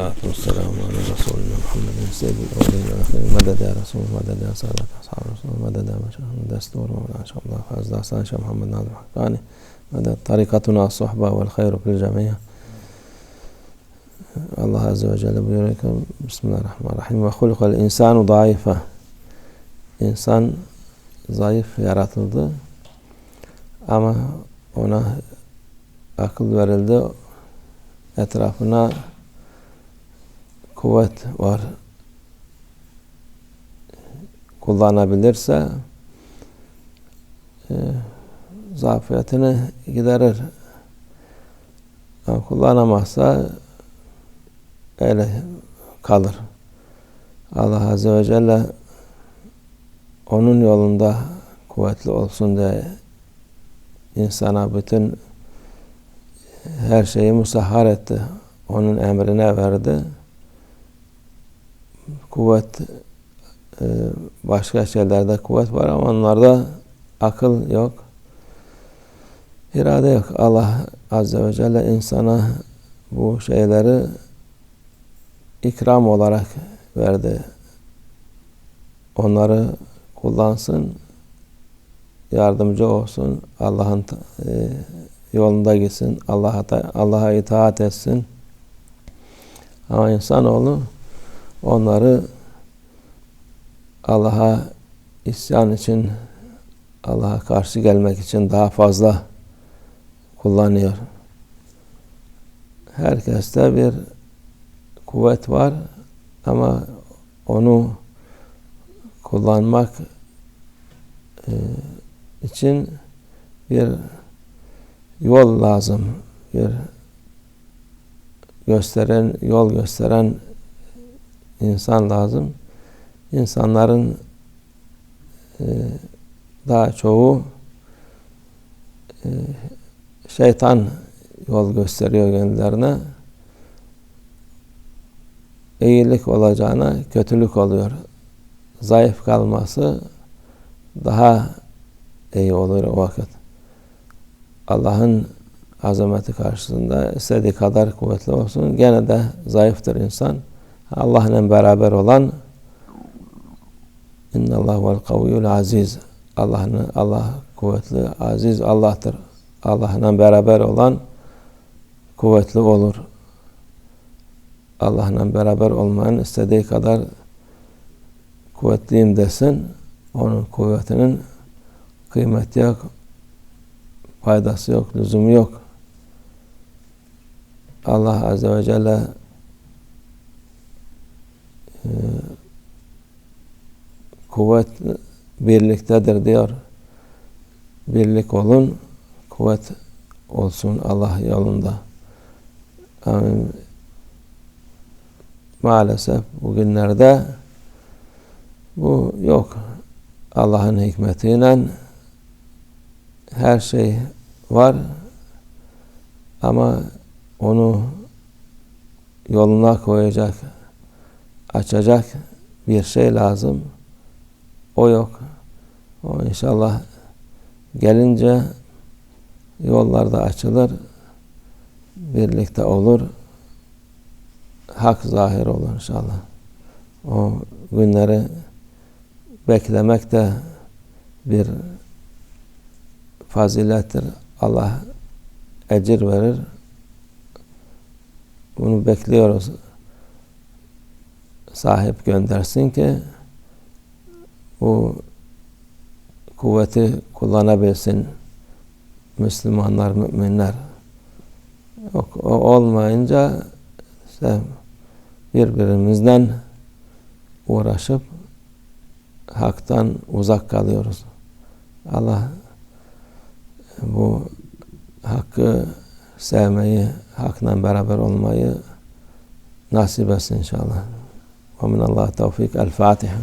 والصلاة والسلام على رسولنا محمد سيد الأولين والآخرين. مدد يا رسول مدد يا سادة أصحاب رسول مدد يا مشاهد دستور مولانا شاء الله. فاز داستان شيخ محمد ناظر الحقاني مدد طريقتنا الصحبة والخير في الجميع. Allah Azze ve Celle buyuruyor ki Bismillahirrahmanirrahim ve hulikal insanu daife İnsan zayıf yaratıldı. Ama ona akıl verildi. Etrafına kuvvet var kullanabilirse e, zafiyetini giderir ama kullanamazsa öyle kalır. Allah Azze ve Celle onun yolunda kuvvetli olsun diye insana bütün her şeyi musahhar etti. Onun emrine verdi. Kuvvet e, başka şeylerde kuvvet var ama onlarda akıl yok. irade yok. Allah Azze ve Celle insana bu şeyleri ikram olarak verdi. Onları kullansın, yardımcı olsun, Allah'ın e, yolunda gitsin, Allah'a Allah'a itaat etsin. Ama insanoğlu onları Allah'a isyan için, Allah'a karşı gelmek için daha fazla kullanıyor. Herkeste bir kuvvet var ama onu kullanmak e, için bir yol lazım. Bir gösteren, yol gösteren insan lazım. İnsanların e, daha çoğu e, şeytan yol gösteriyor kendilerine iyilik olacağına kötülük oluyor. Zayıf kalması daha iyi olur o vakit. Allah'ın azameti karşısında istediği kadar kuvvetli olsun gene de zayıftır insan. Allah'la beraber olan İnna Allah vel kaviyyul aziz. Allah'ın Allah kuvvetli, aziz Allah'tır. Allah'la beraber olan kuvvetli olur. Allah'la beraber olmanın istediği kadar kuvvetliyim desin, onun kuvvetinin kıymeti yok, faydası yok, lüzumu yok. Allah Azze ve Celle kuvvet birliktedir diyor. Birlik olun, kuvvet olsun Allah yolunda. Amin maalesef bugünlerde bu yok. Allah'ın hikmetiyle her şey var ama onu yoluna koyacak, açacak bir şey lazım. O yok. O inşallah gelince yollarda açılır, birlikte olur hak zahir olur inşallah. O günleri beklemek de bir fazilettir. Allah ecir verir. Bunu bekliyoruz. Sahip göndersin ki bu kuvveti kullanabilsin Müslümanlar, müminler. Yok, o olmayınca işte birbirimizden uğraşıp haktan uzak kalıyoruz. Allah bu hakkı sevmeyi, hakla beraber olmayı nasip etsin inşallah. ومن الله توفيق الفاتحة.